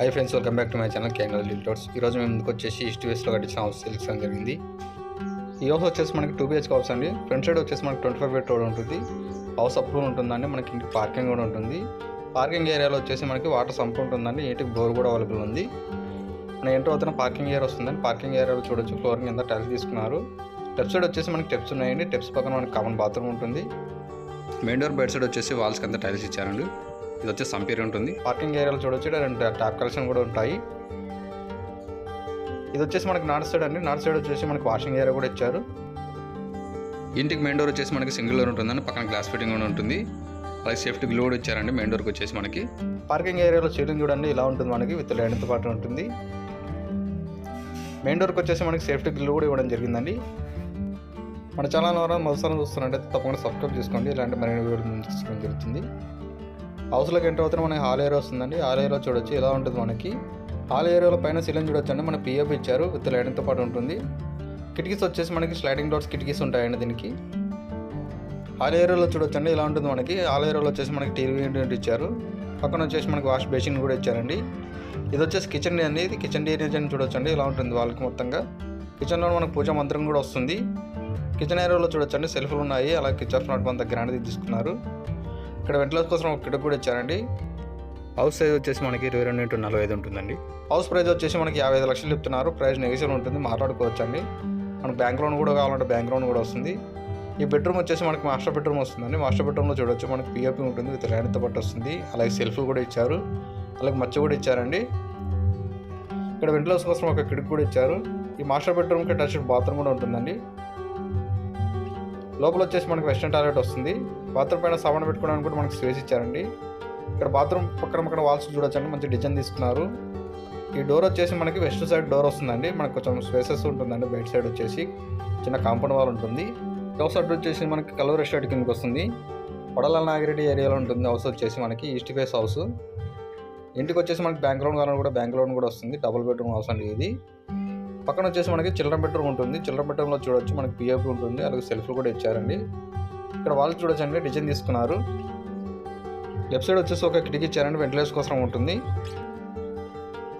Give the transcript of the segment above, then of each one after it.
Hi friends welcome back to my channel candle realtors ఈరోజు మేము ముందుకు వచ్చేసి ఈస్ట్ వేస్ట్లో కట్టించిన హౌస్ సెలెక్షన్ జరిగింది. ఈ హౌస్ వచ్చేసి మనకి టూ బిహెచ్కే హౌస్ అండి. ఫ్రంట్ సైడ్ వచ్చేసి మనకి ట్వంటీ ఫైవ్ ఫీట్ రోడ్ ఉంటుంది. హౌస్ అప్రూవ్ ఉంటుందండి. మనకి ఇంటికి పార్కింగ్ కూడా ఉంటుంది. పార్కింగ్ ఏరియాలో వచ్చేసి మనకి వాటర్ సంప్ ఉంటుందండి. ఇంటికి బోర్ కూడా అవైలబుల్ ఉంది. మన ఎంటర్ అవుతున్న పార్కింగ్ ఏరియా వస్తుందండి. పార్కింగ్ ఏరియాలో చూడొచ్చు ఫ్లోరింగ్ ఎంత టైల్స్ తీసుకున్నారు. లెఫ్ట్ సైడ్ వచ్చేసి మనకి టెప్స్ ఉన్నాయండి. టెప్స్ పక్కన మనకి కామన్ బాత్రూమ్ ఉంటుంది. మెయిన్ డోర్ బెడ్ సైడ్ వచ్చేసి వాల్స్కి అంత టైల్స్ ఇచ్చారండి. ఇది వచ్చేసి సంపేర్ ఉంటుంది. పార్కింగ్ ఏరియాలో చూడొచ్చు. రెండు ట్యాప్ కలెక్షన్ కూడా ఉంటాయి. ఇది వచ్చేసి మనకి నార్త్ సైడ్ అండి. నార్త్ సైడ్ వచ్చేసి మనకి వాషింగ్ ఏరియా కూడా ఇచ్చారు. ఇంటికి మెయిన్ డోర్ వచ్చేసి మనకి సింగిల్ డోర్ ఉంటుందండి. పక్కన గ్లాస్ ఫిట్టింగ్ కూడా ఉంటుంది. అలాగే సేఫ్టీ గ్లో కూడా ఇచ్చారండి. మెయిన్ డోర్కి వచ్చేసి మనకి. పార్కింగ్ ఏరియాలో సీలింగ్ చూడండి. ఇలా ఉంటుంది మనకి విత్ లైన్తో పాటు ఉంటుంది. మెయిన్ డోర్కి వచ్చేసి మనకి సేఫ్టీ గ్లో కూడా ఇవ్వడం జరిగిందండి. మన ఛానల్ ద్వారా మొదటిసారి చూస్తున్నట్టయితే తప్పకుండా సబ్స్క్రైబ్ చేసుకోండి. ఇలాంటి మరిన్ని వీడియోలు ముందు తీసుకోవడం జరుగుతుంది. హౌస్లోకి ఎంటర్ అవుతున్న మనకి హాల్ ఏరియా వస్తుందండి. హాల్ ఏరియా చూడొచ్చు. ఇలా ఉంటుంది మనకి? హాల్ ఏరియాలో పైన సీలింగ్ చూడొచ్చు అండి మన పిఎఫ్ ఇచ్చారు విత్ లైటింగ్తో పాటు ఉంటుంది. కిటికీస్ వచ్చేసి మనకి స్లైడింగ్ డోర్స్ కిటికీస్ ఉంటాయండి దీనికి. హాల్ ఏరియాలో చూడొచ్చండి. ఇలా ఉంటుంది మనకి? హాల్ ఏరియాలో వచ్చేసి మనకి టీవీ ఇచ్చారు. పక్కన వచ్చేసి మనకి వాష్ బేసిన్ కూడా ఇచ్చారండి. ఇది వచ్చేసి కిచెన్ అండి. ఇది కిచెన్ ఏరియా అని చూడొచ్చండి. ఇలా ఉంటుంది వాళ్ళకి మొత్తంగా? కిచెన్లో మనకు పూజా మంత్రం కూడా వస్తుంది. కిచెన్ ఏరియాలో చూడొచ్చండి. సెల్ఫ్లు ఉన్నాయి. అలాగే కిచెన్ ఫ్రంట్ అంత గ్రాండ్ తీసుకున్నారు. ఇక్కడ వెంటిలేషన్ కోసం ఒక కిటక్ కూడా ఇచ్చారండి. హౌస్ సైజ్ వచ్చేసి మనకి ఇరవై రెండు ఇంటూ నలభై ఐదు ఉంటుందండి. హౌస్ ప్రైస్ వచ్చేసి మనకి యాభై ఐదు లక్షలు చెప్తున్నారు. ప్రైస్ నెగిషన్ ఉంటుంది. మాట్లాడుకోవచ్చు అండి మనకు బ్యాంక్ లోన్ కూడా కావాలంటే బ్యాంక్ లోన్ కూడా వస్తుంది. ఈ బెడ్రూమ్ వచ్చేసి మనకి మాస్టర్ బెడ్రూమ్ వస్తుందండి. మాస్టర్ బెడ్రూమ్లో చూడొచ్చు. మనకి పిఓపి ఉంటుంది విత్ ల్యాండ్తో పాటు వస్తుంది. అలాగే సెల్ఫ్లు కూడా ఇచ్చారు. అలాగే మచ్చ కూడా ఇచ్చారండి. ఇక్కడ వెంటిలేషన్ కోసం ఒక కిటికీ కూడా ఇచ్చారు. ఈ మాస్టర్ బెడ్రూమ్కి అటాచ్ బాత్రూమ్ కూడా ఉంటుందండి. లోపల వచ్చేసి మనకి వెస్టర్న్ టాయిలెట్ వస్తుంది. బాత్రూమ్ పైన సామాన్ పెట్టుకోవడానికి కూడా మనకి స్పేస్ ఇచ్చారండి. ఇక్కడ బాత్రూమ్ పక్కన పక్కన వాల్స్ చూడొచ్చండి మంచి డిజైన్ తీసుకున్నారు. ఈ డోర్ వచ్చేసి మనకి వెస్ట్ సైడ్ డోర్ వస్తుందండి. మనకు కొంచెం స్పేసెస్ ఉంటుందండి బయట సైడ్ వచ్చేసి. చిన్న కాంపౌండ్ వాల్ ఉంటుంది. హౌస్ సైడ్ వచ్చేసి మనకి కలవర్ ఎస్టేట్ కిందకి వస్తుంది. వడల నాగిరెడ్డి ఏరియాలో ఉంటుంది. హౌస్ వచ్చేసి మనకి ఈస్ట్ ఫేస్ హౌస్. ఇంటికి వచ్చేసి మనకి బ్యాంక్ లోన్ కావాలని కూడా బ్యాంక్ లోన్ కూడా వస్తుంది. డబుల్ బెడ్రూమ్ హౌస్ అండి ఇది. పక్కన వచ్చేసి మనకి చిల్డ్రన్ బెడ్రూమ్ ఉంటుంది. చిల్డ్రన్ బెడ్రూమ్లో చూడొచ్చు మనకి పిఎఫ్ ఉంటుంది. అలాగే సెల్ఫ్ కూడా ఇచ్చారండి. ఇక్కడ వాళ్ళు చూడొచ్చు అండి డిజైన్ తీసుకున్నారు. లెఫ్ట్ సైడ్ వచ్చేసి ఒక కిటికీ ఇచ్చారండి వెంటిలేషన్ కోసం ఉంటుంది.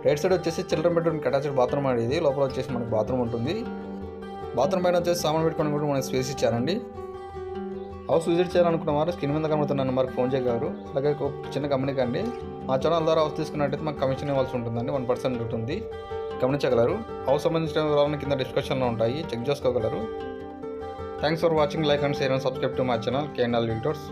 రైట్ సైడ్ వచ్చేసి చిల్డ్రన్ బెడ్రూమ్కి అటాచ్డ్ బాత్రూమ్ అనేది ఇది. లోపల వచ్చేసి మనకి బాత్రూమ్ ఉంటుంది. బాత్రూమ్ పైన వచ్చేసి సామాన్ పెట్టుకొని కూడా మనకి స్పేస్ ఇచ్చారండి. హౌస్ విజిట్ చేయాలనుకున్న వారు స్క్రీన్ మీద కనబడుతున్న నెంబర్కి ఫోన్ చేయగలరు అలాగే ఒక చిన్న గమనికండి మా ఛానల్ ద్వారా హౌస్ తీసుకున్నట్టయితే మాకు కమిషన్ ఇవ్వాల్సి ఉంటుందండి. వన్ పర్సెంట్ ఉంటుంది. గమనించగలరు. హౌస్ సంబంధించిన వివరాలను కింద డిస్క్రిప్షన్లో ఉంటాయి. చెక్ చేసుకోగలరు. Thanks for watching like and share and subscribe to my channel KNL realtors